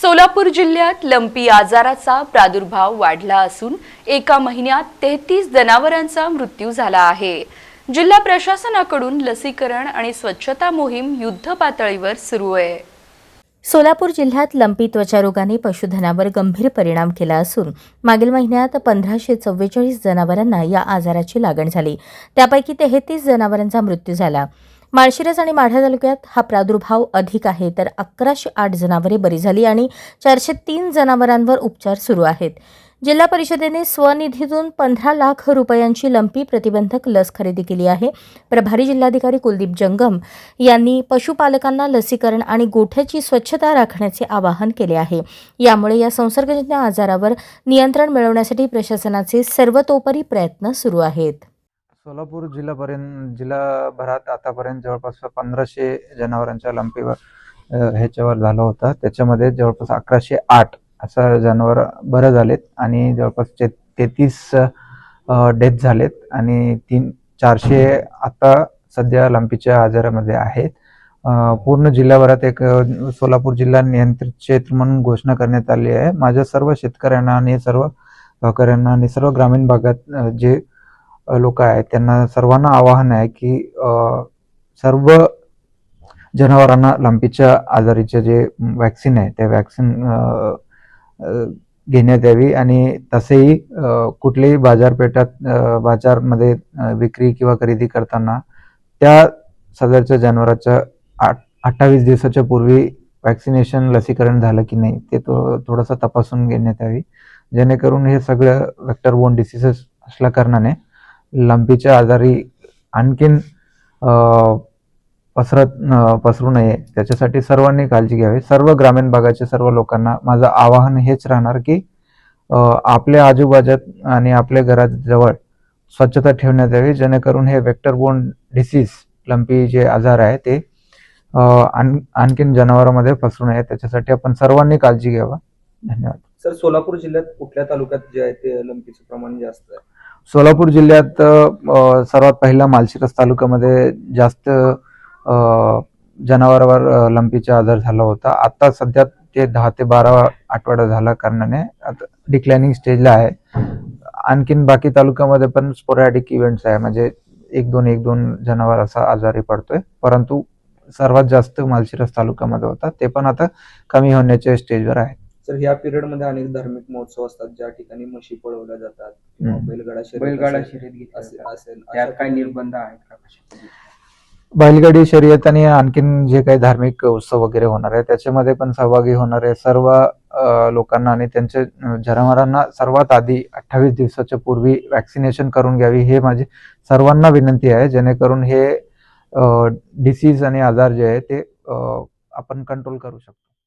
सोलापूर जिल्ह्यात लंपी आजाराचा प्रादुर्भाव वाढला असून एका महिन्यात तेहतीस जनावरांचा मृत्यू झाला आहे. जिल्हा प्रशासनाकडून लसीकरण आणि स्वच्छता मोहीम युद्ध पातळीवर सुरू आहे. सोलापूर जिल्ह्यात लंपी त्वचारोगाने पशुधनावर गंभीर परिणाम केला असून मागील महिन्यात पंधराशे चव्वेचाळीस जनावरांना या आजाराची लागण झाली. त्यापैकी तेहतीस जनावरांचा मृत्यू झाला. माळशिरस आणि माढा तालुक्यात हा प्रादुर्भाव अधिक आहे. तर अकराशे आठ जनावरे बरी झाली आणि चारशे तीन जनावरांवर उपचार सुरू आहेत. जिल्हा परिषदेने स्वनिधीतून पंधरा लाख रुपयांची लंपी प्रतिबंधक लस खरेदी केली आहे. प्रभारी जिल्हाधिकारी कुलदीप जंगम यांनी पशुपालकांना लसीकरण आणि गोठ्याची स्वच्छता राखण्याचे आवाहन केले आहे. यामुळे या संसर्गजन्य आजारावर नियंत्रण मिळवण्यासाठी प्रशासनाचे सर्वतोपरी प्रयत्न सुरू आहेत. सोलापूर जिल्ह्यापर्यंत जिल्हाभरात आतापर्यंत जवळपास पंधराशे जनावरांच्या लंपीवर ह्याच्यावर झालं होतं. त्याच्यामध्ये जवळपास अकराशे आठ असं जनावर बरं झालेत आणि जवळपास ते तेहतीस डेथ झालेत आणि तीन चारशे आता सध्या लंपीच्या आजारामध्ये आहेत. पूर्ण जिल्ह्याभरात एक सोलापूर जिल्हा नियंत्रित क्षेत्र म्हणून घोषणा करण्यात आली आहे. माझ्या सर्व शेतकऱ्यांना आणि सर्व गावकऱ्यांना आणि सर्व ग्रामीण भागात जे लोक आहेत त्यांना सर्वांना आवाहन आहे की सर्व जनावरांना लंपीच्या आजारीचे जे वॅक्सिन आहे त्या वॅक्सिन घेण्यात यावी आणि तसेही कुठलेही कुठल्याही बाजारपेठात बाजारमध्ये विक्री किंवा खरेदी करताना त्या सदरच्या जनावराच्या आठ अठ्ठावीस दिवसाच्या पूर्वी वॅक्सिनेशन लसीकरण झालं की नाही ते तो थोडंसं तपासून घेण्यात यावी. जेणेकरून हे सगळं वेक्टर बोन डिसिसेस असल्या कारणाने लंपीच्या आजारी आणखीन पसरत पसरू नये त्याच्यासाठी सर्वांनी काळजी घ्यावी. सर्व ग्रामीण भागाच्या सर्व लोकांना माझं आवाहन हेच राहणार की आपल्या आजूबाजूत आणि आपल्या घराजवळ स्वच्छता ठेवण्यात यावी जेणेकरून हे वेक्टर बोन डिसीज लंपी जे आजार आहे ते आण आणखीन जनावरांमध्ये पसरू नये. त्याच्यासाठी आपण सर्वांनी काळजी घ्यावा. धन्यवाद. सर सोलापूर जिल्ह्यात कुठल्या तालुक्यात जे आहे ते लंपीचं प्रमाण जास्त आहे? सोलापूर जिल्ह्यात सर्वात पहिला मालशिरस तालुक्यामध्ये जास्त जनावरावर जनावरांवर लंपीचा आजार झाला होता. आता सध्या ते दहा ते बारा आठवडा झाला कारणाने आता डिक्लायनिंग स्टेजला आहे. आणखीन बाकी तालुक्यामध्ये पण स्पोरॅडिक इव्हेंट्स आहे. म्हणजे एक दोन एक दोन जनावर असा आजारी पडतोय. परंतु सर्वात जास्त मालशिरस तालुक्यामध्ये होता. ते पण आता कमी होण्याच्या स्टेजवर आहे. सर ह्या पिरियडमध्ये अनेक धार्मिक महोत्सव असतात ज्या ठिकाणी म्हशी पळवल्या जातात किंवा. बैलगाडा शर्यत बैलगाडा असेल- शर्यत घेतली. असेल काय निर्बंध आहेत का? बैलगाडी शर्यत आणि आणखीन जे काही धार्मिक उत्सव वगैरे होणार आहे त्याच्यामध्ये पण सहभागी होणारे सर्व अ, लोकांना आणि त्यांच्या जनावरांना सर्वात आधी अठ्ठावीस दिवसाच्या पूर्वी वॅक्सिनेशन करून घ्यावी हे माझी सर्वांना विनंती आहे जेणेकरून हे डिसीज आणि आजार जे आहे ते अ, आपण कंट्रोल करू शकतो